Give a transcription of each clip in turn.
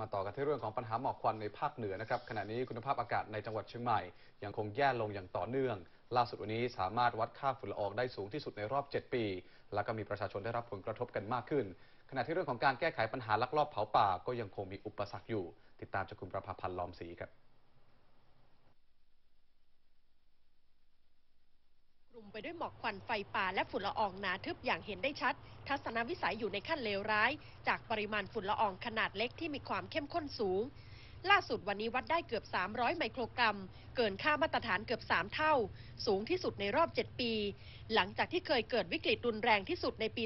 มาต่อกันที่เรื่องของปัญหาหมอกควันในภาคเหนือนะครับขณะนี้คุณภาพอากาศในจังหวัดเชียงใหม่ ยังคงแย่ลงอย่างต่อเนื่อง ล่าสุดวันนี้สามารถวัดค่าฝุ่นละอองได้สูงที่สุดในรอบ 7 ปี แล้วก็มีประชาชนได้รับผลกระทบกันมากขึ้น ขณะที่เรื่องของการแก้ไขปัญหาลักลอบเผาป่าก็ยังคงมีอุปสรรคอยู่ ติดตามจากคุณประภาพันธ์ล้อมศรีครับ ไปด้วยหมอกควันไฟป่าและฝุ่นละอองหนาทึบอย่างเห็นได้ชัด ทัศนวิสัยอยู่ในขั้นเลวร้าย จากปริมาณฝุ่นละอองขนาดเล็กที่มีความเข้มข้นสูง ล่าสุดวันนี้วัดได้เกือบ 300 ไมโครกรัม เกินค่ามาตรฐานเกือบ 3 เท่า สูงที่สุดในรอบ 7 ปี หลังจากที่เคยเกิดวิกฤตรุนแรงที่สุดในปี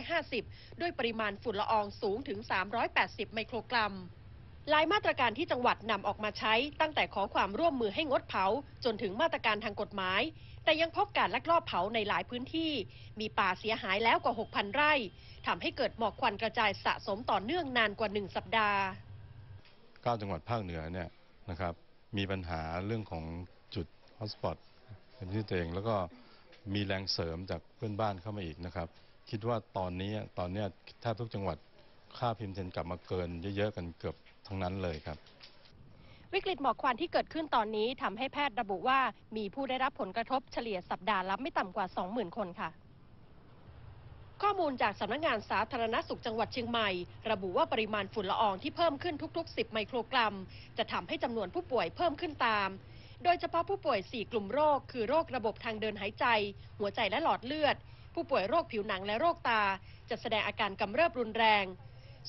2550 ด้วยปริมาณฝุ่นละอองสูงถึง 380 ไมโครกรัมหลายมาตรการที่จังหวัดนำออกมาใช้ตั้งแต่ขอความร่วมมือให้งดเผา จนถึงมาตรการทางกฎหมาย แต่ยังพบการลักลอบเผาในหลายพื้นที่ มีป่าเสียหายแล้วกว่า 6,000 ไร่ทำให้เกิดหมอกควันกระจายสะสมต่อเนื่องนานกว่า 1 สัปดาห์ 9 จังหวัดภาคเหนือเนี่ยนะครับมีปัญหาเรื่องของจุดฮอตสปอตเป็นที่ตัวเองแล้วก็มีแรงเสริมจากเพื่อนบ้านเข้ามาอีกนะครับ คิดว่าตอนนี้ตอนนี้ยแทบทุกจังหวัดค่าพิมพ์เทนกลับมาเกินเยอะๆกันเกือบทั้งนั้นเลยครับ วิกฤตหมอกควันที่เกิดขึ้นตอนนี้ทำให้แพทย์ระบุว่า มีผู้ได้รับผลกระทบเฉลี่ยสัปดาห์ละไม่ต่ำกว่า 20,000 คนค่ะ ข้อมูลจากสำนักงานสาธารณสุขจังหวัดเชียงใหม่ ระบุว่าปริมาณฝุ่นละอองที่เพิ่มขึ้นทุก ๆ 10 ไมโครกรัม จะทำให้จำนวนผู้ป่วยเพิ่มขึ้นตาม โดยเฉพาะผู้ป่วย 4 กลุ่มโรค คือโรคระบบทางเดินหายใจ หัวใจและหลอดเลือด ผู้ป่วยโรคผิวหนังและโรคตา จะแสดงอาการกำเริบรุนแรง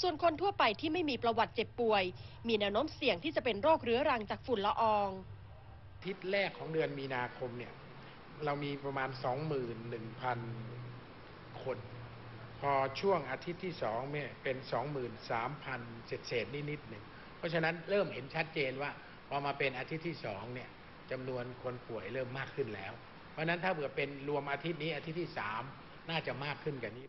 ส่วนคนทั่วไปที่ไม่มีประวัติเจ็บป่วย มีแนวโน้มเสี่ยงที่จะเป็นโรคเรื้อรังจากฝุ่นละอองอาทิตย์แรกของเดือนมีนาคมเนี่ย เรามีประมาณ 21,000 คน พอช่วงอาทิตย์ที่สองเนี่ยเป็น 23,000 เศษเศษๆนิดหนึ่งเพราะฉะนั้นเริ่มเห็นชัดเจนว่า พอมาเป็นอาทิตย์ที่สองเนี่ยจำนวนคนป่วยเริ่มมากขึ้นแล้ว เพราะฉะนั้นถ้าเผื่อเป็นรวมอาทิตย์นี้อาทิตย์ที่สามน่าจะมากขึ้นกว่านี้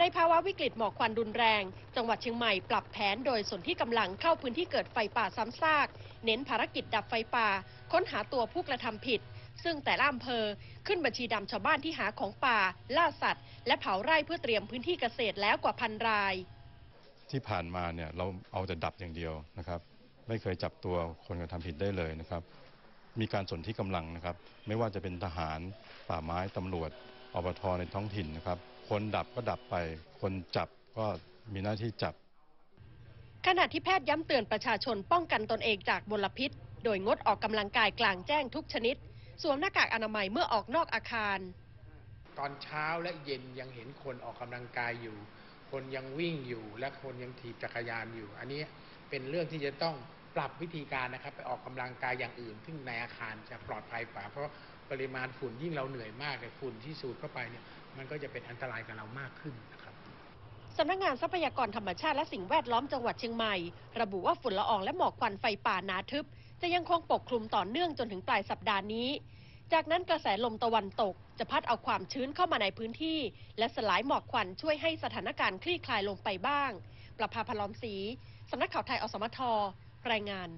ในภาวะวิกฤตหมอกควันรุนแรง จังหวัดเชียงใหม่ปรับแผนโดยส่วนที่กำลังเข้าพื้นที่เกิดไฟป่าซ้ำซาก เน้นภารกิจดับไฟป่า ค้นหาตัวผู้กระทำผิด ซึ่งแต่ละอำเภอขึ้นบัญชีดำชาวบ้านที่หาของป่า ล่าสัตว์ และเผาไร่เพื่อเตรียมพื้นที่เกษตรแล้วกว่าพันราย ที่ผ่านมาเนี่ยเราเอาแต่ดับอย่างเดียวนะครับ ไม่เคยจับตัวคนกระทำผิดได้เลยนะครับ มีการสนที่กำลังนะครับ ไม่ว่าจะเป็นทหารป่าไม้ตำรวจ อบทในท้องถิ่นนะครับ คนดับก็ดับไป คนจับก็มีหน้าที่จับ ขณะที่แพทย์ย้ำเตือนประชาชนป้องกันตนเองจากมลพิษ โดยงดออกกำลังกายกลางแจ้งทุกชนิด สวมหน้ากากอนามัยเมื่อออกนอกอาคาร ตอนเช้าและเย็นยังเห็นคนออกกำลังกายอยู่ คนยังวิ่งอยู่และคนยังถีบจักรยานอยู่ อันนี้เป็นเรื่องที่จะต้อง ปรับวิธีการนะครับ ไปออกกำลังกายอย่างอื่น ซึ่งในอาคารจะปลอดภัยกว่า เพราะปริมาณฝุ่นยิ่งเราเหนื่อยมากแต่ฝุ่นที่สูดเข้าไปเนี่ยมันก็จะเป็นอันตรายกับเรามากขึ้นนะครับสำนักงานทรัพยากรธรรมชาติและสิ่งแวดล้อมจังหวัดเชียงใหม่ ระบุว่าฝุ่นละอองและหมอกควันไฟป่าหนาทึบ จะยังคงปกคลุมต่อเนื่องจนถึงปลายสัปดาห์นี้ จากนั้นกระแสลมตะวันตก จะพัดเอาความชื้นเข้ามาในพื้นที่ และสลายหมอกควันช่วยให้สถานการณ์คลี่คลายลงไปบ้าง ประภาพลอมศรีสำนักข่าวไทยอสมท รายงาน